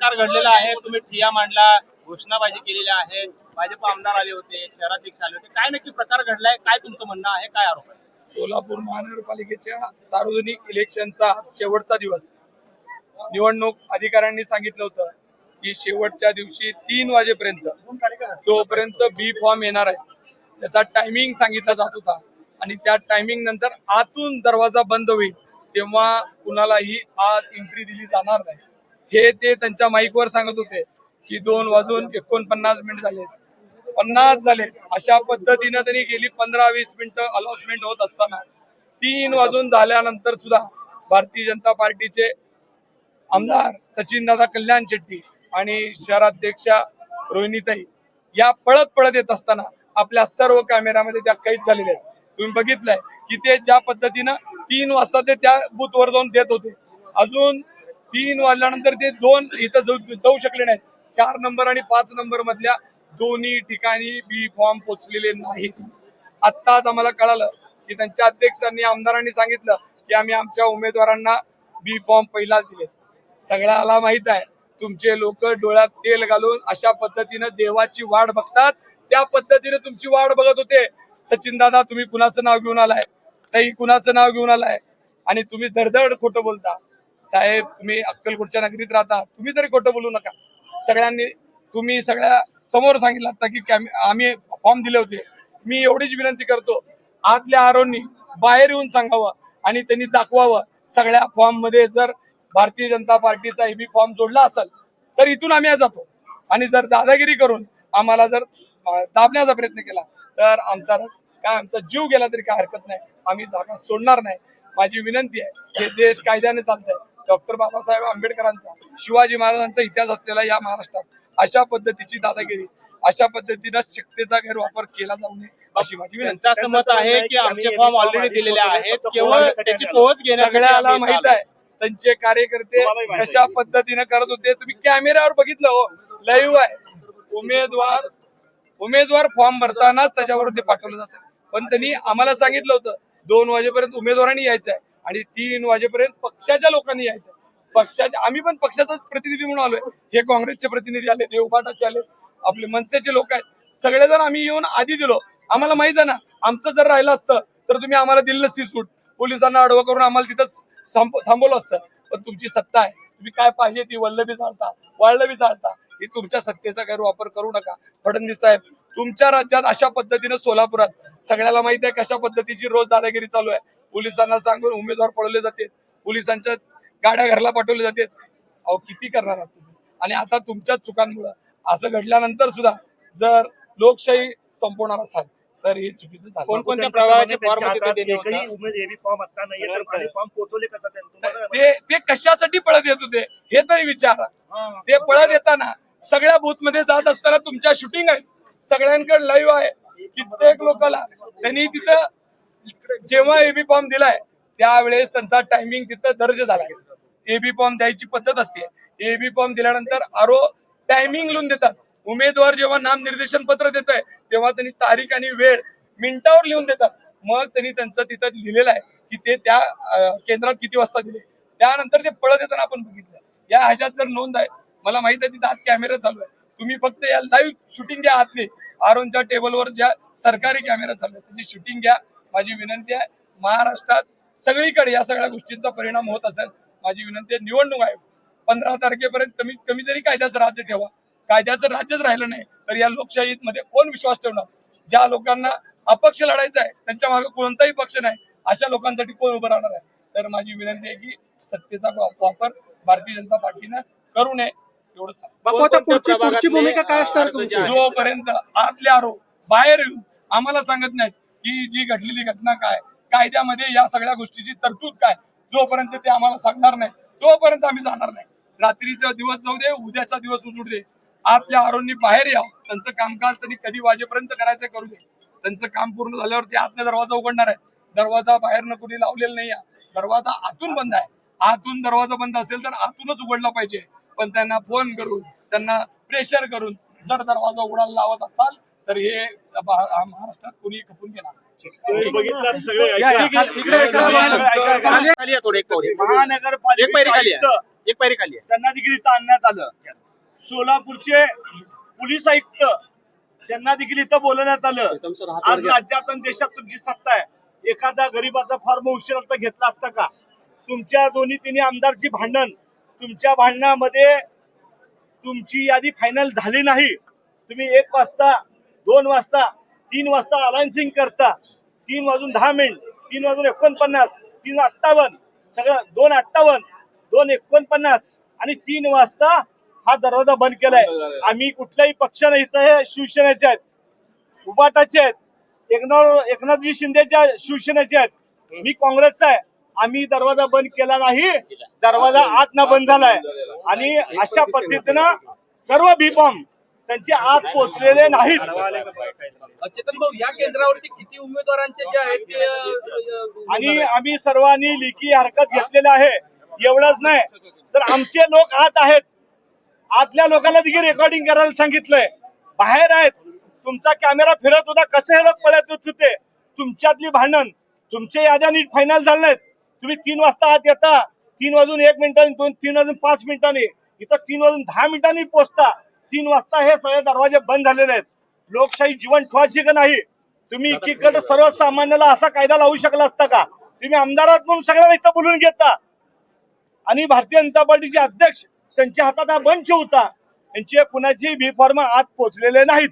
प्रकार घडलेला आहे. तुम्ही ठिया मांडला घोषणाबाजी केलेली आहे. भाजप आमदार आले होते शहराध्यक्ष आले होते. काय नक्की प्रकार घडलाय? काय तुमचं म्हणणं आहे? काय आरोप आहे? सोलापूर महानगरपालिकेच्या सार्वजनिक इलेक्शनचा शेवटचा दिवस. निवडणूक अधिकाऱ्यांनी सांगितलं होतं की शेवटच्या दिवशी तीन वाजेपर्यंत जोपर्यंत बी फॉर्म येणार आहे त्याचा टायमिंग सांगितला जात होता. आणि त्या टायमिंग नंतर आतून दरवाजा बंद होईल तेव्हा कुणालाही आत एंट्री दिली जाणार नाही. हे ते त्यांच्या माईकवर सांगत होते की दोन वाजून एकोणपन्नास मिनिट झाले पन्नास झाले अशा पद्धतीनं त्यांनी गेली पंधरा वीस मिनिटं अलॉसमेंट होत असताना. तीन वाजून झाल्यानंतर सुद्धा भारतीय जनता पार्टीचे आमदार सचिन दादा कल्याण शेट्टी आणि शहराध्यक्षा रोहिणीताई या पळत पळत येत असताना आपल्या सर्व कॅमेऱ्यामध्ये त्या कैद झालेल्या आहेत. तुम्ही बघितलंय की ते ज्या पद्धतीनं तीन वाजता ते त्या बूथवर जाऊन देत होते. अजून तीन वाजल्यानंतर ते दोन इथं जाऊ जाऊ शकले नाहीत. चार नंबर आणि पाच नंबर मधल्या दोन्ही ठिकाणी बी फॉर्म पोचलेले नाहीत. आत्ताच आम्हाला कळालं की त्यांच्या अध्यक्षांनी आमदारांनी सांगितलं की आम्ही आमच्या उमेदवारांना बी फॉर्म पहिलाच दिले सगळ्याला माहीत आहे तुमचे लोक डोळ्यात तेल घालून अशा पद्धतीनं देवाची वाढ बघतात. त्या पद्धतीने तुमची वाढ बघत होते. सचिन दादा तुम्ही कुणाचं नाव घेऊन आलाय? ताई कुणाचं नाव घेऊन आलाय? आणि तुम्ही धडधड खोटं बोलता. साहेब तुम्ही अक्कलकोटच्या नगरीत राहता. तुम्ही तरी खोटं बोलू नका. सगळ्यांनी तुम्ही सगळ्या समोर सांगितलं आता की आम्ही फॉर्म दिले होते. मी एवढीच विनंती करतो. आतल्या आरोनी बाहेर येऊन सांगावं आणि त्यांनी दाखवावं. सगळ्या फॉर्ममध्ये जर भारतीय जनता पार्टीचा एबी फॉर्म जोडला असेल तर इथून आम्ही जातो. आणि जर दादागिरी करून आम्हाला जर दाबण्याचा प्रयत्न केला तर आमचा काय आमचा जीव गेला तरी काय हरकत नाही. आम्ही जागा सोडणार नाही. माझी विनंती आहे हे देश कायद्याने चालतंय डॉक्टर बाबासाहेब आंबेडकरांचा शिवाजी महाराजांचा इतिहास असलेला या महाराष्ट्रात अशा पद्धतीची दादागिरी अशा पद्धतीनं शक्तीचा गैरवापर केला जाऊ नये अशी माझी विनंती. त्यांचं असं मत आहे की आमचे फॉर्म ऑलरेडी दिलेले आहेत केवळ त्याची पोहोच घेण्यासाठी सगळ्याला माहीत आहे त्यांचे कार्यकर्ते कशा पद्धतीने करत होते तुम्ही कॅमेऱ्यावर बघितलं हो लाईव्ह आहे. उमेदवार उमेदवार फॉर्म भरतानाच त्याच्यावर ते पाठवलं जातं. पण त्यांनी आम्हाला सांगितलं होतं दोन वाजेपर्यंत उमेदवारांनी यायचं आहे आणि तीन वाजेपर्यंत पक्षाच्या लोकांनी यायचं. पक्षाच्या आम्ही पण पक्षाचाच प्रतिनिधी म्हणून आलोय. हे काँग्रेसचे प्रतिनिधी आले ते आले. आपले मनसेचे लोक आहेत. सगळेजण आम्ही येऊन आधी दिलो. आम्हाला माहीत आहे ना आमचं जर राहिलं असतं तर तुम्ही आम्हाला दिली नसती सूट. पोलिसांना अडवं करून आम्हाला तिथंच थांबवलं असतं. पण तुमची सत्ता आहे. तुम्ही काय पाहिजे ती वल्लभी चालता वाळलबी चालता हे तुमच्या सत्तेचा गैरवापर करू नका. फडणवीस साहेब तुमच्या राज्यात अशा पद्धतीनं सोलापुरात सगळ्याला माहीत आहे कशा पद्धतीची रोज दादागिरी चालू आहे. पोलिसांना सांगून उमेदवार पळवले जाते. पोलिसांच्या गाड्या घरला पाठवले जाते. अहो किती करणार आहात तुम्ही? आणि आता तुमच्याच चुकांमुळं असं घडल्यानंतर सुद्धा जर लोकशाही संपवणार असाल तर हे चुकीचं झालं. कोणकोणत्या प्रभागाचे फॉर्म तिथे देणे होता फॉर्म आता नाहीये तर खाली फॉर्म पोहोचवले कसं त्यांनी? तुम्हाला ते ते कशासाठी पळत येत होते? हे तरी विचारा. ते पळत येताना सगळ्या बूथमध्ये जात असताना तुमच्या शूटिंग आहेत. सगळ्यांकडे लाईव्ह आहे. कित्येक लोकांना त्यांनी तिथं जेव्हा एबी फॉर्म दिलाय त्यावेळेस त्यांचा टायमिंग तिथं दर्ज झालाय. एबी फॉर्म द्यायची पद्धत असते. एबी फॉर्म दिल्यानंतर आरो टायमिंग लिहून देतात. उमेदवार जेव्हा नाम निर्देशन पत्र देत आहे तेव्हा त्यांनी तारीख आणि वेळ मिनिटावर लिहून देतात. मग त्यांनी त्यांचं तिथं लिहिलेलं आहे की ते त्या केंद्रात किती वाजता दिले. त्यानंतर ते पळत येताना आपण बघितलं. या ह्याच्यात जर नोंद आहे मला माहीत आहे तिथं आत कॅमेरा चालू आहे. तुम्ही फक्त या लाईव्ह शूटिंग घ्या आतली आरोनच्या टेबलवर ज्या सरकारी कॅमेरा चालू आहे त्याची शूटिंग घ्या. माझी विनंती आहे महाराष्ट्रात सगळीकडे या सगळ्या गोष्टींचा परिणाम होत असेल माझी विनंती आहे निवडणूक आयोग पंधरा तारखेपर्यंत कमीत कमी तरी कायद्याचं राज्य ठेवा कायद्याचं राज्यच राहिलं नाही तर या लोकशाहीत मध्ये कोण विश्वास ठेवणार? ज्या लोकांना अपक्ष लढायचं आहे त्यांच्या मागे कोणताही पक्ष नाही अशा लोकांसाठी कोण उभं राहणार आहे? तर माझी विनंती आहे की सत्तेचा वापर भारतीय जनता पार्टीनं करू नये एवढं सांग बापू आता कोणकोणत्या पुढची पुढची प्रभागातले भूमिका काय असणार अर्ज जे तुमची आहेत? जोपर्यंत आतले आरोप बाहेर येऊन आम्हाला सांगत नाहीत ही जी घडलेली घटना काय? कायद्यामध्ये या सगळ्या गोष्टीची तरतूद काय? जोपर्यंत ते आम्हाला सांगणार नाही तोपर्यंत आम्ही जाणार नाही. रात्रीचा दिवस जाऊ दे उद्याचा दिवस उजूड दे. आतल्या आरोंनी बाहेर याव. त्यांचं कामकाज त्यांनी कधी वाजेपर्यंत करायचं करू दे. त्यांचं काम पूर्ण झाल्यावर ते आतनं दरवाजा उघडणार आहे दरवाजा बाहेरनं कोणी लावलेला नाही दरवाजा आतून बंद आहे. आतून दरवाजा बंद असेल तर आतूनच उघडला पाहिजे. पण त्यांना फोन करून त्यांना प्रेशर करून जर दरवाजा उघडायला लावत असाल तर हे महाराष्ट्रात कोणी खपून. एक महानगरपालिका एक पायरी खाली त्यांना देखील इथं आणण्यात आलं. सोलापूरचे पोलीस आयुक्त त्यांना देखील इथं बोलवण्यात आलं. आज राज्यात आणि देशात तुमची सत्ता आहे. एखादा गरीबाचा फॉर्म उशीर तर घेतला असता का? तुमच्या दोन्ही तिन्ही आमदारची भांडण तुमच्या भांडणामध्ये तुमची यादी फायनल झाली नाही. तुम्ही एक वाजता दोन वाजता तीन वाजता अलायन्सिंग करता. तीन वाजून दहा मिनिट तीन वाजून एकोणपन्नास तीन अठ्ठावन्न सगळं दोन अठ्ठावन्न दोन एकोणपन्नास आणि तीन वाजता हा दरवाजा बंद केलाय. आम्ही कुठल्याही पक्ष नाही तर हे शिवसेनेचे आहेत. उबाटाचे आहेत. एकनाथ एकनाथजी शिंदेच्या शिवसेनेचे आहेत. मी काँग्रेसचा आहे. आम्ही दरवाजा बंद केला नाही. दरवाजा आत बंद झालाय. आणि अशा पद्धतीनं सर्व बीफॉर्म त्यांचे आत पोहोचलेले नाहीत. चेतन भाऊ या केंद्रावरती किती उमेदवारांचे जे आहेत ते आणि आम्ही सर्वांनी लिखी हरकत घेतलेली आहे. एवढंच नाही. तर आमचे लोक आत आहेत. आतल्या लोकांना देखील रेकॉर्डिंग करायला सांगितलंय. बाहेर आहेत. तुमचा कॅमेरा फिरत होता. कसे हे लोक पळत होत? तुमच्यातली भांडण. तुमच्या याद्या नीट फायनल झाल्या तुम्ही तीन वाजता आत येता. तीन वाजून एक मिनिटांनी दोन तीन वाजून पाच मिनिटांनी. इथं तीन वाजून दहा मिनिटांनी पोचता. तीन वाजता हे सगळे दरवाजे बंद झालेले आहेत. लोकशाही जीवन ठेवायची का नाही? तुम्ही एकीकडे सर्वसामान्याला असा कायदा लावू शकला असता का? तुम्ही आमदारात म्हणून सगळ्यांना इथं बोलून घेता. आणि भारतीय जनता पार्टीचे अध्यक्ष त्यांच्या हातात हा बंच होता. यांचे कुणाची बी फॉर्म आत पोहोचलेले नाहीत.